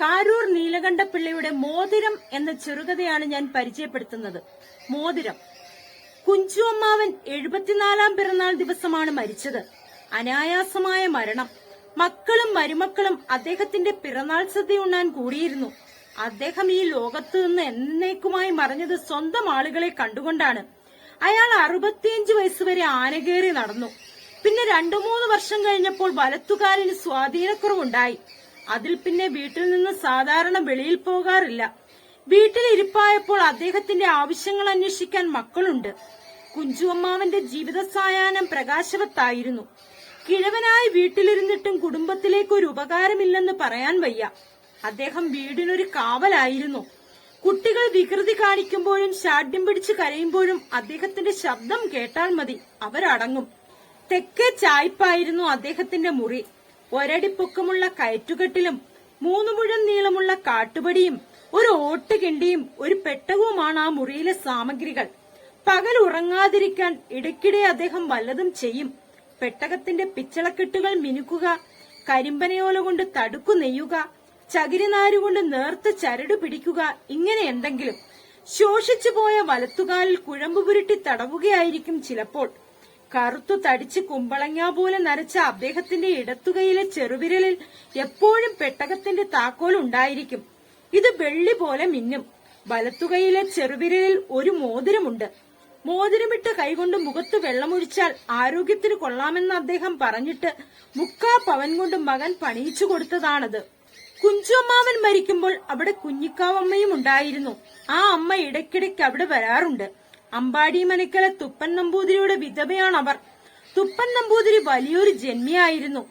കാരൂർ നീലകണ്ഠപിള്ളയുടെ മോതിരം എന്ന ചെറുകഥയാണ് ഞാൻ പരിചയപ്പെടുത്തുന്നത്. മോതിരം. കുഞ്ചു അമ്മാവൻ എഴുപത്തിനാലാം പിറന്നാൾ ദിവസമാണ് മരിച്ചത്. അനായാസമായ മരണം. മക്കളും മരുമക്കളും അദ്ദേഹത്തിന്റെ പിറന്നാൾ സദ്യ ഉണ്ണാൻ കൂടിയിരുന്നു. അദ്ദേഹം ഈ ലോകത്തു നിന്ന് എന്നേക്കുമായി മറഞ്ഞത് സ്വന്തം ആളുകളെ കണ്ടുകൊണ്ടാണ്. അയാൾ അറുപത്തിയഞ്ച് വയസ്സുവരെ ആനകേറി നടന്നു. പിന്നെ രണ്ടു മൂന്ന് വർഷം കഴിഞ്ഞപ്പോൾ വലത്തുകാരന് സ്വാധീനക്കുറവുണ്ടായി. അതിൽ പിന്നെ വീട്ടിൽ നിന്ന് സാധാരണ വെളിയിൽ പോകാറില്ല. വീട്ടിൽ ഇരിപ്പായപ്പോൾ അദ്ദേഹത്തിന്റെ ആവശ്യങ്ങൾ അന്വേഷിക്കാൻ മക്കളുണ്ട്. കുഞ്ചുവമ്മാവന്റെ ജീവിത സായാഹ്നം പ്രകാശവത്തായിരുന്നു. കിഴവനായി വീട്ടിലിരുന്നിട്ടും കുടുംബത്തിലേക്ക് ഒരു ഉപകാരമില്ലെന്ന് പറയാൻ വയ്യ. അദ്ദേഹം വീടിനൊരു കാവലായിരുന്നു. കുട്ടികൾ വികൃതി കാണിക്കുമ്പോഴും ശാഠ്യം പിടിച്ച് കരയുമ്പോഴും അദ്ദേഹത്തിന്റെ ശബ്ദം കേട്ടാൽ മതി. അവരടങ്ങും. തെക്കേ ചായ്പായിരുന്നു അദ്ദേഹത്തിന്റെ മുറി. ഒരടി പൊക്കമുള്ള കയറ്റുകെട്ടിലും മൂന്നു മുഴം നീളമുള്ള കാട്ടുപടിയും ഒരു ഓട്ടുകിണ്ടിയും ഒരു പെട്ടകവുമാണ് ആ മുറിയിലെ സാമഗ്രികൾ. പകൽ ഉറങ്ങാതിരിക്കാൻ ഇടയ്ക്കിടെ അദ്ദേഹം വല്ലതും ചെയ്യും. പെട്ടകത്തിന്റെ പിച്ചളക്കെട്ടുകൾ മിനുക്കുക കരിമ്പനയോല കൊണ്ട് തടുക്കു നെയ്യുക ചകിരിനാരുകൊണ്ട് നേർത്ത് ചരട് പിടിക്കുക ഇങ്ങനെ എന്തെങ്കിലും. ശോഷിച്ചുപോയ വലത്തുകാലിൽ കുഴമ്പ് പുരുട്ടി തടവുകയായിരിക്കും ചിലപ്പോൾ. കറുത്തു തടിച്ച് കുമ്പളങ്ങ പോലെ നരച്ച അദ്ദേഹത്തിന്റെ ഇടത്തുകയിലെ ചെറുവിരലിൽ എപ്പോഴും പെട്ടകത്തിന്റെ താക്കോൽ ഉണ്ടായിരിക്കും. ഇത് വെള്ളി പോലെ മിന്നും. വലത്തുകയിലെ ചെറുവിരലിൽ ഒരു മോതിരമുണ്ട്. മോതിരമിട്ട് കൈകൊണ്ട് മുഖത്ത് വെള്ളമൊഴിച്ചാൽ ആരോഗ്യത്തിന് കൊള്ളാമെന്ന് അദ്ദേഹം പറഞ്ഞിട്ട് മുക്കാ പവൻ കൊണ്ട് മകൻ പണിയിച്ചു കൊടുത്തതാണത്. കുഞ്ചുഅമ്മാവൻ മരിക്കുമ്പോൾ അവിടെ കുഞ്ഞിക്കാവമ്മയും ഉണ്ടായിരുന്നു. ആ അമ്മ ഇടയ്ക്കിടയ്ക്ക് അവിടെ വരാറുണ്ട്. അമ്പാടി മനക്കലെ തുപ്പൻ നമ്പൂതിരിയുടെ വിധവയാണവർ. തുപ്പൻ നമ്പൂതിരി വലിയൊരു ജന്മിയായിരുന്നു.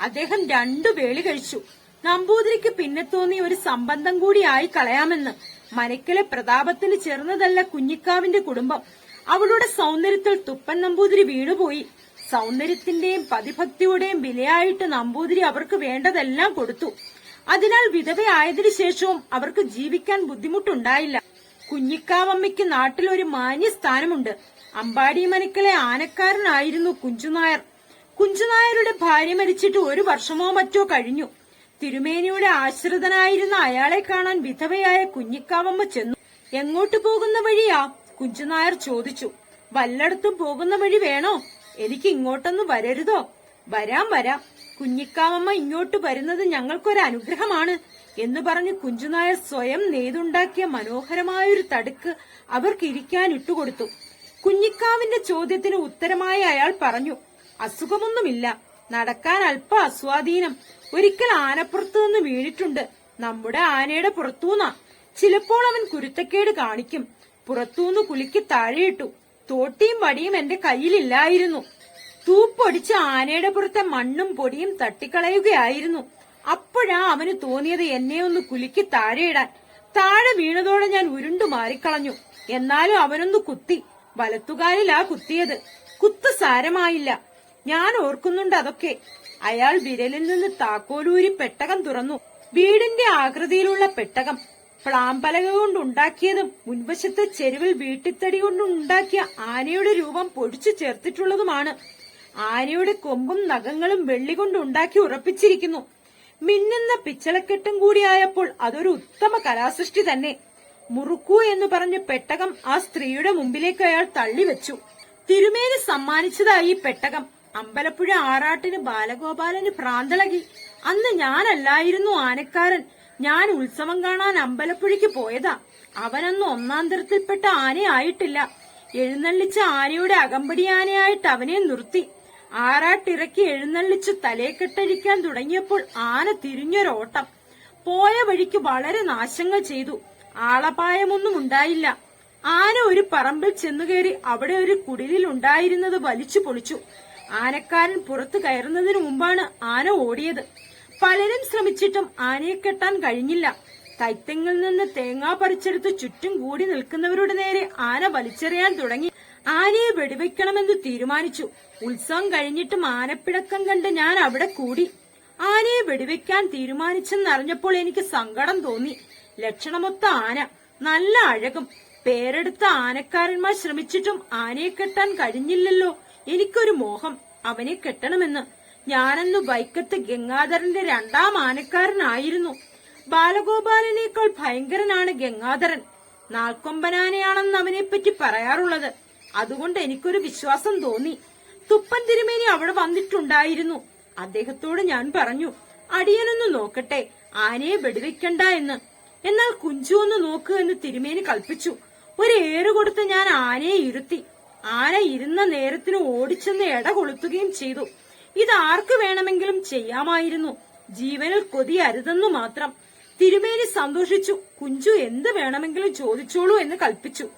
അദ്ദേഹം രണ്ടു വേളി കഴിച്ചു. നമ്പൂതിരിക്ക് പിന്നെ തോന്നിയ ഒരു സംബന്ധം കൂടി ആയി കളയാമെന്ന്. മനക്കലെ പ്രതാപത്തിന് ചേർന്നതല്ല കുഞ്ഞിക്കാവിന്റെ കുടുംബം. അവളുടെ സൗന്ദര്യത്തിൽ തുപ്പൻ നമ്പൂതിരി വീണുപോയി. സൗന്ദര്യത്തിന്റെയും പതിഭക്തിയുടെയും വിലയായിട്ട് നമ്പൂതിരി അവർക്ക് വേണ്ടതെല്ലാം കൊടുത്തു. അതിനാൽ വിധവയായതിനു ശേഷവും അവർക്ക് ജീവിക്കാൻ ബുദ്ധിമുട്ടുണ്ടായില്ല. കുഞ്ഞിക്കാവമ്മയ്ക്ക് നാട്ടിൽ ഒരു മാന്യ സ്ഥാനമുണ്ട്. അമ്പാടി മനക്കലെ ആനക്കാരനായിരുന്നു കുഞ്ചുനായർ കുഞ്ചുനായരുടെ ഭാര്യ മരിച്ചിട്ട് ഒരു വർഷമോ മറ്റോ കഴിഞ്ഞു. തിരുമേനിയുടെ ആശ്രിതനായിരുന്ന അയാളെ കാണാൻ വിധവയായ കുഞ്ഞിക്കാവമ്മ ചെന്നു. എങ്ങോട്ട് പോകുന്ന വഴിയാ? കുഞ്ചുനായർ ചോദിച്ചു. വല്ലടത്തും പോകുന്ന വഴി വേണോ? എനിക്ക് ഇങ്ങോട്ടൊന്ന് വരരുതോ? വരാം വരാം. കുഞ്ഞിക്കാവമ്മ ഇങ്ങോട്ട് വരുന്നത് ഞങ്ങൾക്കൊരു അനുഗ്രഹമാണ് എന്ന് പറഞ്ഞ് കുഞ്ചുനായർ സ്വയം നെയ്തുണ്ടാക്കിയ മനോഹരമായൊരു തടുക്ക് അവർക്ക് ഇരിക്കാൻ ഇട്ടുകൊടുത്തു. കുഞ്ഞിക്കാവിന്റെ ചോദ്യത്തിന് ഉത്തരമായി അയാൾ പറഞ്ഞു അസുഖമൊന്നുമില്ല. നടക്കാൻ അല്പ അസ്വാധീനം. ഒരിക്കൽ ആനപ്പുറത്തു നിന്ന് വീണിട്ടുണ്ട്. നമ്മുടെ ആനയുടെ പുറത്തൂന്നാ. ചിലപ്പോൾ അവൻ കുരുത്തക്കേട് കാണിക്കും. പുറത്തൂന്ന് കുലിക്ക് താഴെയിട്ടു. തോട്ടിയും വടിയും എന്റെ കയ്യിലില്ലായിരുന്നു. തൂപ്പൊടിച്ച് ആനയുടെ പുറത്തെ മണ്ണും പൊടിയും തട്ടിക്കളയുകയായിരുന്നു. അപ്പോഴാ അവന് തോന്നിയത് എന്നെ ഒന്ന് കുലുക്കി താഴെയിടാൻ. താഴെ വീണതോടെ ഞാൻ ഉരുണ്ടു മാറിക്കളഞ്ഞു. എന്നാലും അവനൊന്ന് കുത്തി. വലത്തുകാലിലാ കുത്തിയത്. കുത്ത് സാരമായില്ല. ഞാൻ ഓർക്കുന്നുണ്ട് അതൊക്കെ. അയാൾ വിരലിൽ നിന്ന് താക്കോലൂരി പെട്ടകം തുറന്നു. വീടിന്റെ ആകൃതിയിലുള്ള പെട്ടകം. പ്ലാമ്പലക കൊണ്ടുണ്ടാക്കിയതും മുൻവശത്തെ ചെരുവിൽ വീട്ടിത്തടി കൊണ്ടുണ്ടാക്കിയ ആനയുടെ രൂപം പൊടിച്ചു ചേർത്തിട്ടുള്ളതുമാണ്. ആനയുടെ കൊമ്പും നഖങ്ങളും വെള്ളി കൊണ്ടുണ്ടാക്കി ഉറപ്പിച്ചിരിക്കുന്നു. മിന്നുന്ന പിച്ചളക്കെട്ടും കൂടിയായപ്പോൾ അതൊരു ഉത്തമ കലാസൃഷ്ടി തന്നെ. മുറുക്കൂ എന്ന് പറഞ്ഞ് പെട്ടകം ആ സ്ത്രീയുടെ മുമ്പിലേക്ക് അയാൾ തള്ളിവെച്ചു. തിരുമേനി സമ്മാനിച്ചതായി പെട്ടകം. അമ്പലപ്പുഴ ആറാട്ടിന് ബാലഗോപാലന് ഭ്രാന്തളകി അന്ന് ഞാനല്ലായിരുന്നു ആനക്കാരൻ. ഞാൻ ഉത്സവം കാണാൻ അമ്പലപ്പുഴയ്ക്ക് പോയതാ. അവനന്ന് ഒന്നാം തരത്തിൽപ്പെട്ട ആനയായിട്ടില്ല. എഴുന്നള്ളിച്ച ആനയുടെ അകമ്പടി ആനയായിട്ട് അവനെ നിർത്തി. ആറാട്ടിറക്കി എഴുന്നള്ളിച്ച് തലേക്കെട്ടഴിക്കാൻ തുടങ്ങിയപ്പോൾ ആന തിരിഞ്ഞൊരോട്ടം. പോയ വഴിക്ക് വളരെ നാശങ്ങൾ ചെയ്തു. ആളപായമൊന്നും ഉണ്ടായില്ല. ആന ഒരു പറമ്പിൽ ചെന്നുകയറി അവിടെ ഒരു കുടിലിൽ ഉണ്ടായിരുന്നത് വലിച്ചു പൊളിച്ചു. ആനക്കാരൻ പുറത്തു കയറുന്നതിനു മുമ്പാണ് ആന ഓടിയത്. പലരും ശ്രമിച്ചിട്ടും ആനയെ കെട്ടാൻ കഴിഞ്ഞില്ല. കൈത്തെങ്ങിൽ നിന്ന് തേങ്ങാ പറിച്ചെടുത്ത് ചുറ്റും കൂടി നിൽക്കുന്നവരുടെ നേരെ ആന വലിച്ചെറിയാൻ തുടങ്ങി. ആനയെ വെടിവെക്കണമെന്ന് തീരുമാനിച്ചു. ഉത്സവം കഴിഞ്ഞിട്ടും ആനപ്പിടക്കം കണ്ട് ഞാൻ അവിടെ കൂടി. ആനയെ വെടിവെക്കാൻ തീരുമാനിച്ചെന്നറിഞ്ഞപ്പോൾ എനിക്ക് സങ്കടം തോന്നി. ലക്ഷണമൊത്ത ആന നല്ല അഴകും. പേരെടുത്ത ആനക്കാരന്മാർ ശ്രമിച്ചിട്ടും ആനയെ കെട്ടാൻ കഴിഞ്ഞില്ലല്ലോ. എനിക്കൊരു മോഹം അവനെ കെട്ടണമെന്ന്. ഞാനന്ന് വൈക്കത്ത് ഗംഗാധരന്റെ രണ്ടാം ആനക്കാരനായിരുന്നു. ബാലഗോപാലനേക്കാൾ ഭയങ്കരനാണ് ഗംഗാധരൻ. നാൽക്കൊമ്പനാനയാണെന്ന് അവനെപ്പറ്റി പറയാറുള്ളത്. അതുകൊണ്ട് എനിക്കൊരു വിശ്വാസം തോന്നി. തുപ്പൻ തിരുമേനി അവിടെ വന്നിട്ടുണ്ടായിരുന്നു. അദ്ദേഹത്തോട് ഞാൻ പറഞ്ഞു അടിയനൊന്ന് നോക്കട്ടെ ആനയെ വെടിവെക്കണ്ട എന്ന്. എന്നാൽ കുഞ്ചു ഒന്ന് നോക്കൂ എന്ന് തിരുമേനി കൽപ്പിച്ചു. ഒരു ഏറ് കൊടുത്ത് ഞാൻ ആനയെ ഇരുത്തി. ആന ഇരുന്ന നേരത്തിന് ഓടിച്ചെന്ന് എട കൊളുത്തുകയും ചെയ്തു. ഇത് ആർക്ക് വേണമെങ്കിലും ചെയ്യാമായിരുന്നു. ജീവനിൽ കൊതി അരുതെന്നു മാത്രം. തിരുമേനി സന്തോഷിച്ചു. കുഞ്ചു എന്ത് വേണമെങ്കിലും ചോദിച്ചോളൂ എന്ന് കൽപ്പിച്ചു.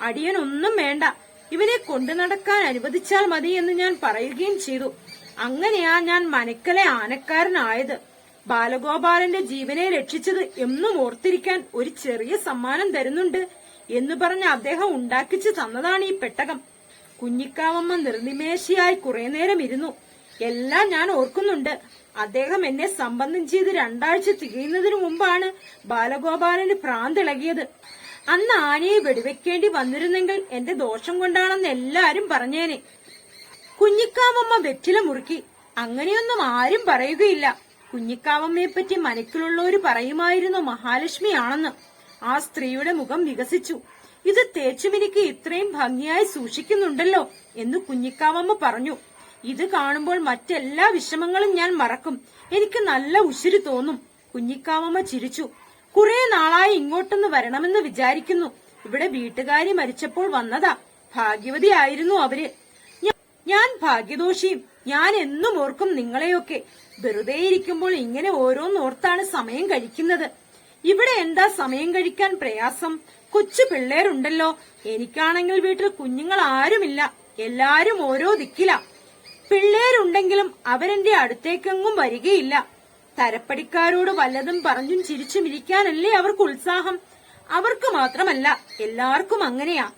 അടിയൻ ഒന്നും വേണ്ട. ഇവനെ കൊണ്ടു നടക്കാൻ അനുവദിച്ചാൽ മതി എന്ന് ഞാൻ പറയുകയും ചെയ്തു. അങ്ങനെയാ ഞാൻ മനക്കലെ ആനക്കാരനായത്. ബാലഗോപാലന്റെ ജീവനെ രക്ഷിച്ചത് എന്നും ഓർത്തിരിക്കാൻ ഒരു ചെറിയ സമ്മാനം തരുന്നുണ്ട് എന്ന് പറഞ്ഞ് അദ്ദേഹം ഉണ്ടാക്കിച്ചു തന്നതാണ് ഈ പെട്ടകം. കുഞ്ഞിക്കാവമ്മ നിർനിമേഷിയായി കുറെ നേരം ഇരുന്നു. എല്ലാം ഞാൻ ഓർക്കുന്നുണ്ട്. അദ്ദേഹം എന്നെ സംബന്ധം ചെയ്ത് രണ്ടാഴ്ച തികയുന്നതിനു മുമ്പാണ് ബാലഗോപാലന് പ്രാന്തിളകിയത്. അന്ന് ആനയെ വെടിവെക്കേണ്ടി വന്നിരുന്നെങ്കിൽ എന്റെ ദോഷം കൊണ്ടാണെന്ന് എല്ലാരും പറഞ്ഞേനെ. കുഞ്ഞിക്കാവമ്മ വെറ്റില മുറുക്കി. അങ്ങനെയൊന്നും ആരും പറയുകയില്ല. കുഞ്ഞിക്കാവമ്മയെ പറ്റി മനക്കിലുള്ളവര് പറയുമായിരുന്നു മഹാലക്ഷ്മിയാണെന്ന്. ആ സ്ത്രീയുടെ മുഖം വികസിച്ചു. ഇത് തേച്ചുമിനിക്ക് ഇത്രയും ഭംഗിയായി സൂക്ഷിക്കുന്നുണ്ടല്ലോ എന്ന് കുഞ്ഞിക്കാവമ്മ പറഞ്ഞു. ഇത് കാണുമ്പോൾ മറ്റെല്ലാ വിഷമങ്ങളും ഞാൻ മറക്കും. എനിക്ക് നല്ല ഉശിരി തോന്നും. കുഞ്ഞിക്കാമമ്മ ചിരിച്ചു. കുറെ നാളായി ഇങ്ങോട്ടൊന്ന് വരണമെന്ന് വിചാരിക്കുന്നു. ഇവിടെ വീട്ടുകാരി മരിച്ചപ്പോൾ വന്നതാ. ഭാഗ്യവതി ആയിരുന്നു അവർ. ഞാൻ ഭാഗ്യദോഷിയും. ഞാൻ എന്നും ഓർക്കും നിങ്ങളെയൊക്കെ. വെറുതെ ഇരിക്കുമ്പോൾ ഇങ്ങനെ ഓരോന്നോർത്താണ് സമയം കഴിക്കുന്നത്. ഇവിടെ എന്താ സമയം കഴിക്കാൻ പ്രയാസം? കൊച്ചു പിള്ളേരുണ്ടല്ലോ. എനിക്കാണെങ്കിൽ വീട്ടിൽ കുഞ്ഞുങ്ങൾ ആരുമില്ല എല്ലാരും ഓരോ ദിക്കില. പിള്ളേരുണ്ടെങ്കിലും അവരെന്റെ അടുത്തേക്കെങ്ങും വരികയില്ല. തരപ്പടിക്കാരോട് വല്ലതും പറഞ്ഞും ചിരിച്ചും ഇരിക്കാനല്ലേ അവർക്ക് ഉത്സാഹം. അവർക്ക് മാത്രമല്ല എല്ലാവർക്കും അങ്ങനെയാ.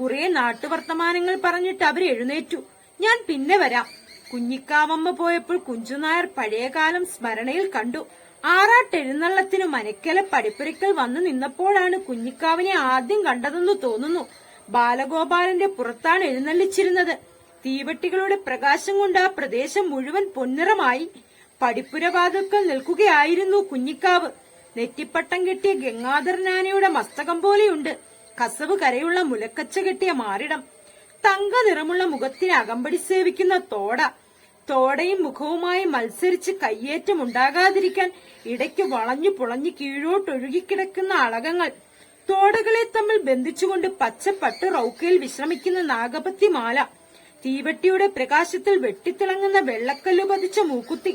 കുറെ നാട്ടുവർത്തമാനങ്ങൾ പറഞ്ഞിട്ട് അവർ എഴുന്നേറ്റു. ഞാൻ പിന്നെ വരാം. കുഞ്ഞിക്കാവമ്മ പോയപ്പോൾ കുഞ്ചുനായർ പഴയകാലം സ്മരണയിൽ കണ്ടു. ആറാട്ടെഴുന്നള്ളത്തിനു മനക്കല പടിപ്പുരക്കൽ വന്നു നിന്നപ്പോഴാണ് കുഞ്ഞിക്കാവിനെ ആദ്യം കണ്ടതെന്ന് തോന്നുന്നു. ബാലഗോപാലന്റെ പുറത്താണ് എഴുന്നള്ളിച്ചിരുന്നത്. തീവട്ടികളുടെ പ്രകാശം കൊണ്ട് ആ പ്രദേശം മുഴുവൻ പൊന്നിറമായി പടിപ്പുരവാതുക്കൾ നിൽക്കുകയായിരുന്നു കുഞ്ഞിക്കാവ്. നെറ്റിപ്പട്ടം കെട്ടിയ ഗംഗാധരനാനയുടെ മസ്തകം പോലെയുണ്ട്. കസവ് കരയുള്ള മുലക്കച്ച കെട്ടിയ മാറിടം. തങ്ക നിറമുള്ള മുഖത്തിന് അകമ്പടി സേവിക്കുന്ന തോട. തോടയും മുഖവുമായി മത്സരിച്ച് കയ്യേറ്റമുണ്ടാകാതിരിക്കാൻ ഇടയ്ക്ക് വളഞ്ഞു പുളഞ്ഞു കീഴോട്ടൊഴുകിക്കിടക്കുന്ന അളകങ്ങൾ. തോടകളെ തമ്മിൽ ബന്ധിച്ചുകൊണ്ട് പച്ചപ്പട്ട് റൗക്കയിൽ വിശ്രമിക്കുന്ന നാഗപത്തി മാല തീവട്ടിയുടെ പ്രകാശത്തിൽ വെട്ടിത്തിളങ്ങുന്ന വെള്ളക്കല്ലു പതിച്ച മൂക്കുത്തി.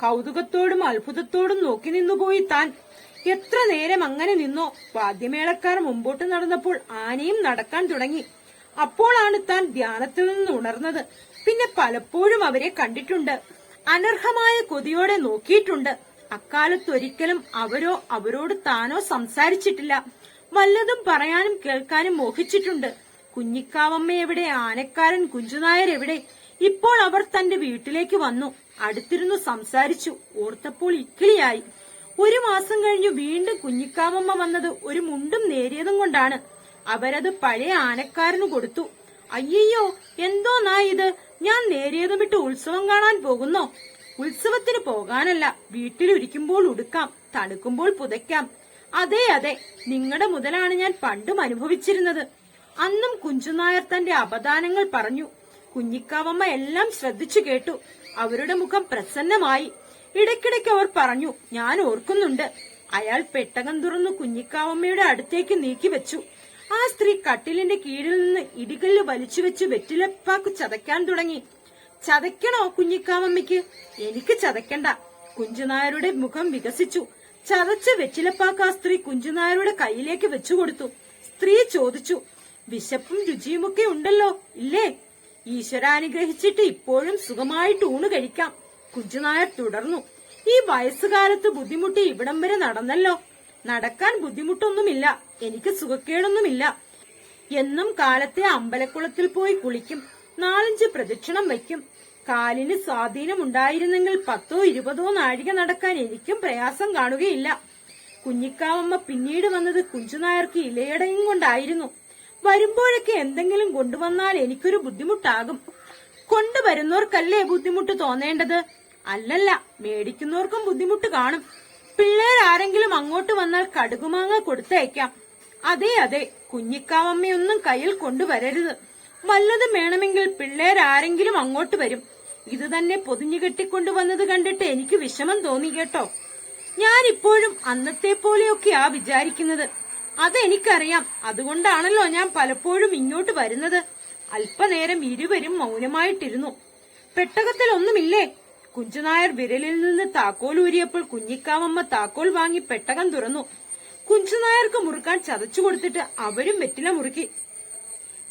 കൗതുകത്തോടും അത്ഭുതത്തോടും നോക്കി നിന്നുപോയി താൻ. എത്ര നേരം അങ്ങനെ നിന്നോ? വാദ്യമേളക്കാർ മുമ്പോട്ട് നടന്നപ്പോൾ ആനയും നടക്കാൻ തുടങ്ങി. അപ്പോഴാണ് താൻ ധ്യാനത്തിൽ നിന്ന് ഉണർന്നത്. പിന്നെ പലപ്പോഴും അവരെ കണ്ടിട്ടുണ്ട്. അനർഹമായ കൊതിയോടെ നോക്കിയിട്ടുണ്ട്. അക്കാലത്ത് ഒരിക്കലും അവരോ അവരോട് താനോ സംസാരിച്ചിട്ടില്ല. വല്ലതും പറയാനും കേൾക്കാനും മോഹിച്ചിട്ടുണ്ട്. കുഞ്ഞിക്കാവമ്മ എവിടെ? ആനക്കാരൻ കുഞ്ചുനായർ എവിടെ? ഇപ്പോൾ അവർ തന്റെ വീട്ടിലേക്ക് വന്നു. അടുത്തിരുന്നു സംസാരിച്ചു. ഓർത്തപ്പോൾ ഇക്കിളിയായി. ഒരു മാസം കഴിഞ്ഞു വീണ്ടും കുഞ്ഞിക്കാവമ്മ വന്നത് ഒരു മുണ്ടും നേരിയതും കൊണ്ടാണ്. അവരത് പഴയ ആനക്കാരന് കൊടുത്തു. അയ്യോ എന്തോ നാ ഇത്? ഞാൻ നേരിയതും ഇട്ട് ഉത്സവം കാണാൻ പോകുന്നോ? ഉത്സവത്തിന് പോകാനല്ല വീട്ടിലൊരിക്കുമ്പോൾ ഉടുക്കാം തണുക്കുമ്പോൾ പുതയ്ക്കാം. അതെ അതെ നിങ്ങളുടെ മുതലാണ് ഞാൻ പണ്ടും അനുഭവിച്ചിരുന്നത്. അന്നും കുഞ്ചുനായർ തന്റെ അപദാനങ്ങൾ പറഞ്ഞു. കുഞ്ഞിക്കാവമ്മ എല്ലാം ശ്രദ്ധിച്ചു കേട്ടു. അവരുടെ മുഖം പ്രസന്നമായി. ഇടയ്ക്കിടയ്ക്ക് അവർ പറഞ്ഞു ഞാൻ ഓർക്കുന്നുണ്ട്. അയാൾ പെട്ടകം തുറന്നു കുഞ്ഞിക്കാവമ്മയുടെ അടുത്തേക്ക് നീക്കി വെച്ചു. ആ സ്ത്രീ കട്ടിലിന്റെ കീഴിൽ നിന്ന് ഇടികല്ല് വലിച്ചുവെച്ച് വെറ്റിലപ്പാക്ക് ചതയ്ക്കാൻ തുടങ്ങി. ചതയ്ക്കണോ കുഞ്ഞിക്കാവമ്മയ്ക്ക്? എനിക്ക് ചതയ്ക്കണ്ട. കുഞ്ചുനായരുടെ മുഖം വികസിച്ചു. ചതച്ച വെറ്റിലപ്പാക്ക് ആ സ്ത്രീ കുഞ്ചുനായരുടെ കയ്യിലേക്ക് വെച്ചുകൊടുത്തു സ്ത്രീ ചോദിച്ചു വിശപ്പും രുചിയുമൊക്കെ ഉണ്ടല്ലോ ഇല്ലേ? ഈശ്വരാനുഗ്രഹിച്ചിട്ട് ഇപ്പോഴും സുഖമായിട്ട് ഊണ് കഴിക്കാം. കുഞ്ചുനായർ തുടർന്നു. ഈ വയസ്സുകാലത്ത് ബുദ്ധിമുട്ട് ഇവിടം വരെ നടന്നല്ലോ. നടക്കാൻ ബുദ്ധിമുട്ടൊന്നുമില്ല. എനിക്ക് സുഖക്കേടൊന്നുമില്ല. എന്നും കാലത്തെ അമ്പലക്കുളത്തിൽ പോയി കുളിക്കും. നാലഞ്ച് പ്രദക്ഷിണം വയ്ക്കും. കാലിന് സ്വാധീനമുണ്ടായിരുന്നെങ്കിൽ പത്തോ ഇരുപതോ നാഴിക നടക്കാൻ എനിക്കും പ്രയാസം കാണുകയില്ല. കുഞ്ഞിക്കാവമ്മ പിന്നീട് വന്നത് കുഞ്ചുനായർക്ക് ഇലയടയും കൊണ്ടായിരുന്നു. വരുമ്പോഴൊക്കെ എന്തെങ്കിലും കൊണ്ടുവന്നാൽ എനിക്കൊരു ബുദ്ധിമുട്ടാകും. കൊണ്ടുവരുന്നവർക്കല്ലേ ബുദ്ധിമുട്ട് തോന്നേണ്ടത്? അല്ലല്ല മേടിക്കുന്നവർക്കും ബുദ്ധിമുട്ട് കാണും. പിള്ളേർ ആരെങ്കിലും അങ്ങോട്ട് വന്നാൽ കടുകുമാങ്ങ കൊടുത്തയക്കാം. അതെ അതെ കുഞ്ഞിക്കാവമ്മയൊന്നും കയ്യിൽ കൊണ്ടുവരരുത്. വല്ലതും വേണമെങ്കിൽ പിള്ളേർ ആരെങ്കിലും അങ്ങോട്ട് വരും. ഇത് തന്നെ പൊതിഞ്ഞു കെട്ടിക്കൊണ്ടുവന്നത് കണ്ടിട്ട് എനിക്ക് വിഷമം തോന്നി കേട്ടോ. ഞാനിപ്പോഴും അന്നത്തെ പോലെയൊക്കെയാ വിചാരിക്കുന്നത്. അതെനിക്കറിയാം. അതുകൊണ്ടാണല്ലോ ഞാൻ പലപ്പോഴും ഇങ്ങോട്ട് വരുന്നത്. അല്പനേരം ഇരുവരും മൗനമായിട്ടിരുന്നു. പെട്ടകത്തിൽ ഒന്നുമില്ലേ കുഞ്ചുനായർ വിരലിൽ നിന്ന് താക്കോൽ ഊരിയപ്പോൾ കുഞ്ഞിക്കാവമ്മ താക്കോൽ വാങ്ങി പെട്ടകം തുറന്നു. കുഞ്ചുനായർക്ക് മുറുക്കാൻ ചതച്ചു കൊടുത്തിട്ട് അവരും വെറ്റില മുറുക്കി.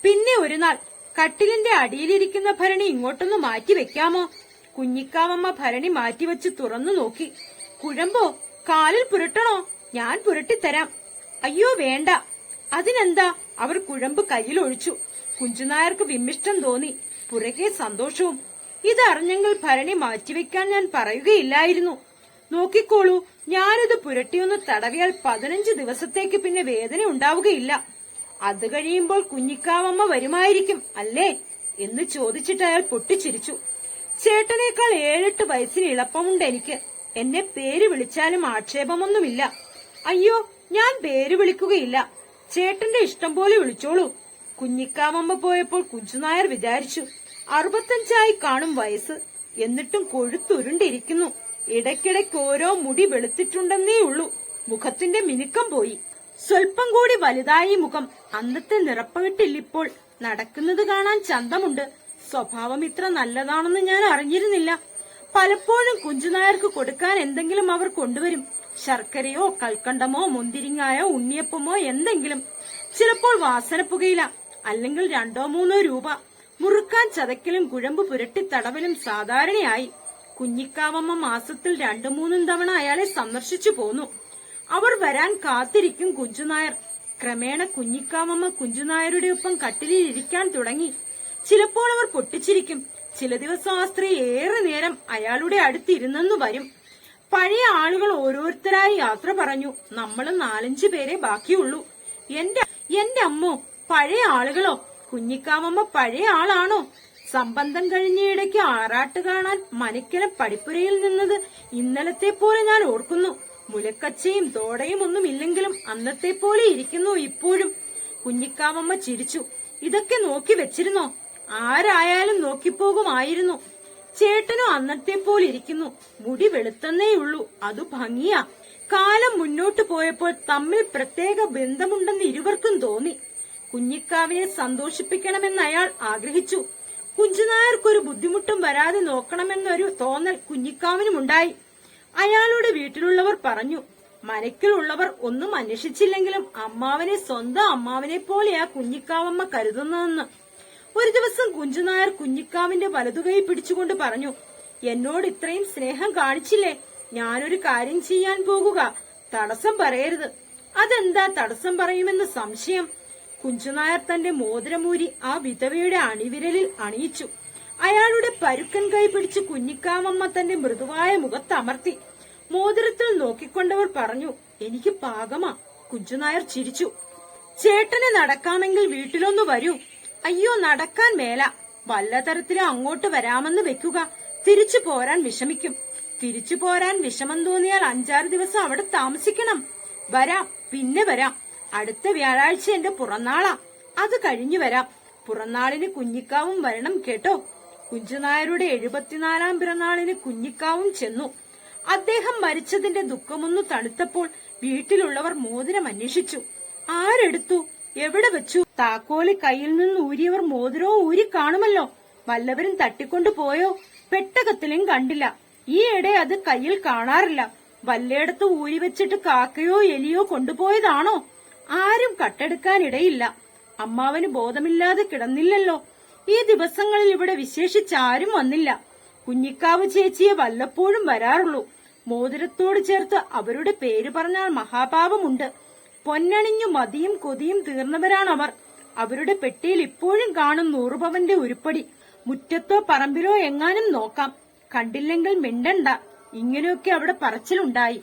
പിന്നെ ഒരു നാൾ കട്ടിലിന്റെ അടിയിലിരിക്കുന്ന ഭരണി ഇങ്ങോട്ടൊന്ന് മാറ്റി വെക്കാമോ? കുഞ്ഞിക്കാവമ്മ ഭരണി മാറ്റിവെച്ച് തുറന്നു നോക്കി. കുഴമ്പോ കാലിൽ പുരട്ടണോ? ഞാൻ പുരട്ടിത്തരാം. അയ്യോ വേണ്ട. അതിനെന്താ? അവർ കുഴമ്പ് കയ്യിൽ കയ്യിലൊഴിച്ചു കുഞ്ചുനായർക്ക് വിമ്മിഷ്ടം തോന്നി. പുറകെ സന്തോഷവും. ഇതറിഞ്ഞെങ്കിൽ ഭരണി മാറ്റിവെക്കാൻ ഞാൻ പറയുകയില്ലായിരുന്നു. നോക്കിക്കോളൂ ഞാനിത് പുരട്ടിയൊന്ന് തടവിയാൽ പതിനഞ്ച് ദിവസത്തേക്ക് പിന്നെ വേദന ഉണ്ടാവുകയില്ല. അത് കഴിയുമ്പോൾ കുഞ്ഞിക്കാവമ്മ വരുമായിരിക്കും അല്ലേ? എന്ന് ചോദിച്ചിട്ട് അയാൾ പൊട്ടിച്ചിരിച്ചു. ചേട്ടനേക്കാൾ ഏഴെട്ട് വയസ്സിന് ഇളപ്പമുണ്ട് എനിക്ക്. എന്നെ പേര് വിളിച്ചാലും ആക്ഷേപമൊന്നുമില്ല. അയ്യോ ഞാൻ പേര് വിളിക്കുകയില്ല. ചേട്ടന്റെ ഇഷ്ടം പോലെ വിളിച്ചോളൂ. കുഞ്ഞിക്കാമമ്മ പോയപ്പോൾ കുഞ്ചുനായർ വിചാരിച്ചു അറുപത്തഞ്ചായി കാണും വയസ്സ്. എന്നിട്ടും കൊഴുത്തുരുണ്ടിരിക്കുന്നു. ഇടയ്ക്കിടയ്ക്ക് ഓരോ മുടി വെളുത്തിട്ടുണ്ടെന്നേ ഉള്ളൂ. മുഖത്തിന്റെ മിനുക്കം പോയി. സ്വൽപ്പം കൂടി വലുതായി മുഖം. അന്നത്തെ നിറപ്പകിട്ടില്ലിപ്പോൾ നടക്കുന്നത് കാണാൻ ചന്തമുണ്ട്. സ്വഭാവം ഇത്ര നല്ലതാണെന്ന് ഞാൻ അറിഞ്ഞിരുന്നില്ല. പലപ്പോഴും കുഞ്ചുനായർക്ക് കൊടുക്കാൻ എന്തെങ്കിലും അവർ കൊണ്ടുവരും. ശർക്കരയോ കൽക്കണ്ടമോ മുന്തിരിങ്ങായോ ഉണ്ണിയപ്പമോ എന്തെങ്കിലും. ചിലപ്പോൾ വാസനപ്പുകയില അല്ലെങ്കിൽ രണ്ടോ മൂന്നോ രൂപ. മുറുക്കാൻ ചതക്കലും കുഴമ്പ് പുരട്ടി തടവലും സാധാരണയായി. കുഞ്ഞിക്കാവമ്മ മാസത്തിൽ രണ്ടു മൂന്നും തവണ അയാളെ സന്ദർശിച്ചു പോന്നു. അവർ വരാൻ കാത്തിരിക്കും കുഞ്ചുനായർ. ക്രമേണ കുഞ്ഞിക്കാമമ്മ കുഞ്ചുനായരുടെ ഒപ്പം കട്ടിലിൽ ഇരിക്കാൻ തുടങ്ങി. ചിലപ്പോൾ അവർ പൊട്ടിച്ചിരിക്കും. ചില ദിവസം ആ സ്ത്രീ ഏറെ നേരം അയാളുടെ അടുത്തിരുന്നെന്നു വരും. പഴയ ആളുകൾ ഓരോരുത്തരായി യാത്ര പറഞ്ഞു. നമ്മൾ നാലഞ്ചു പേരെ ബാക്കിയുള്ളൂ. എന്റെ എന്റെ അമ്മോ പഴയ ആളുകളോ കുഞ്ഞിക്കാമമ്മ പഴയ ആളാണോ? സംബന്ധം കഴിഞ്ഞ ഇടയ്ക്ക് ആറാട്ട് കാണാൻ മനക്കല പടിപ്പുരയിൽ നിന്നത് ഇന്നലത്തെ പോലെ ഞാൻ ഓർക്കുന്നു. മുലക്കച്ചയും തോടയും ഒന്നും ഇല്ലെങ്കിലും അന്നത്തെ പോലെ ഇരിക്കുന്നു ഇപ്പോഴും. കുഞ്ഞിക്കാമമ്മ ചിരിച്ചു. ഇതൊക്കെ നോക്കി വെച്ചിരുന്നോ? ആരായാലും നോക്കിപ്പോകുമായിരുന്നു. ചേട്ടനും അന്നത്തെ പോലെ ഇരിക്കുന്നു. മുടി വെളുത്തന്നേയുള്ളൂ. അത് ഭംഗിയാ. കാലം മുന്നോട്ട് പോയപ്പോൾ തമ്മിൽ പ്രത്യേക ബന്ധമുണ്ടെന്ന് ഇരുവർക്കും തോന്നി. കുഞ്ഞിക്കാവിനെ സന്തോഷിപ്പിക്കണമെന്ന് അയാൾ ആഗ്രഹിച്ചു. കുഞ്ചുനായർക്കൊരു ബുദ്ധിമുട്ടും വരാതെ നോക്കണമെന്നൊരു തോന്നൽ കുഞ്ഞിക്കാവിനുമുണ്ടായി. അയാളുടെ വീട്ടിലുള്ളവർ പറഞ്ഞു മനക്കിലുള്ളവർ ഒന്നും അന്വേഷിച്ചില്ലെങ്കിലും അമ്മാവനെ സ്വന്തം അമ്മാവനെ പോലെയാ കുഞ്ഞിക്കാവമ്മ കരുതുന്നതെന്ന്. ഒരു ദിവസം കുഞ്ചുനായർ കുഞ്ഞിക്കാവിന്റെ വലതുകൈ പിടിച്ചുകൊണ്ട് പറഞ്ഞു എന്നോട് ഇത്രയും സ്നേഹം കാണിച്ചില്ലേ? ഞാനൊരു കാര്യം ചെയ്യാൻ പോകുക. തടസ്സം പറയരുത്. അതെന്താ തടസ്സം പറയുമെന്ന് സംശയം? കുഞ്ചുനായർ തന്റെ മോതിരമൂരി ആ വിധവയുടെ അണിവിരലിൽ അണിയിച്ചു. അയാളുടെ പരുക്കൻ കൈ പിടിച്ച് കുഞ്ഞിക്കാമമ്മ തന്റെ മൃദുവായ മുഖത്തമർത്തി. മോതിരത്തിൽ നോക്കിക്കൊണ്ടവർ പറഞ്ഞു എനിക്ക് പാകമാ. കുഞ്ചുനായർ ചിരിച്ചു. ചേട്ടന് നടക്കാമെങ്കിൽ വീട്ടിലൊന്നു വരൂ. അയ്യോ നടക്കാൻ മേല. വല്ല തരത്തിലും അങ്ങോട്ട് വരാമെന്ന് വെക്കുക. തിരിച്ചു പോരാൻ വിഷമിക്കും. തിരിച്ചു പോരാൻ വിഷമം തോന്നിയാൽ അഞ്ചാറ് ദിവസം അവിടെ താമസിക്കണം. വരാം പിന്നെ വരാം. അടുത്ത വ്യാഴാഴ്ച എന്റെ പുറന്നാളാ. അത് കഴിഞ്ഞു വരാം. പുറന്നാളിന് കുഞ്ഞിക്കാവും വരണം കേട്ടോ. കുഞ്ചുനായരുടെ എഴുപത്തിനാലാം പിറന്നാളിന് കുഞ്ഞിക്കാവും ചെന്നു. അദ്ദേഹം മരിച്ചതിന്റെ ദുഃഖമൊന്നു തണുത്തപ്പോൾ വീട്ടിലുള്ളവർ മോതിരം അന്വേഷിച്ചു. ആരെടുത്തു? എവിടെ വെച്ചു? താക്കോൽ കയ്യിൽ നിന്ന് ഊരിയവർ മോതിരവും ഊരി കാണുമല്ലോ. വല്ലവരും തട്ടിക്കൊണ്ടു പോയോ? പെട്ടകത്തിലും കണ്ടില്ല. ഈയിടെ അത് കയ്യിൽ കാണാറില്ല. വല്ലയിടത്ത് ഊരി വെച്ചിട്ട് കാക്കയോ എലിയോ കൊണ്ടുപോയതാണോ? ആരും കട്ടെടുക്കാനിടയില്ല. അമ്മാവന് ബോധമില്ലാതെ കിടന്നില്ലല്ലോ. ഈ ദിവസങ്ങളിൽ ഇവിടെ വിശേഷിച്ചാരും വന്നില്ല. കുഞ്ഞിക്കാവ് ചേച്ചിയെ വല്ലപ്പോഴും വരാറുള്ളൂ. മോതിരത്തോട് ചേർത്ത് അവരുടെ പേര് പറഞ്ഞാൽ മഹാപാപമുണ്ട്. പൊന്നണിഞ്ഞു മതിയും കൊതിയും തീർന്നവരാണവർ. അവരുടെ പെട്ടിയിൽ ഇപ്പോഴും കാണും നൂറുപവന്റെ ഉരുപ്പടി. മുറ്റത്തോ പറമ്പിലോ എങ്ങാനും നോക്കാം. കണ്ടില്ലെങ്കിൽ മിണ്ടണ്ട. ഇങ്ങനെയൊക്കെ അവിടെ പറച്ചിലുണ്ടായി.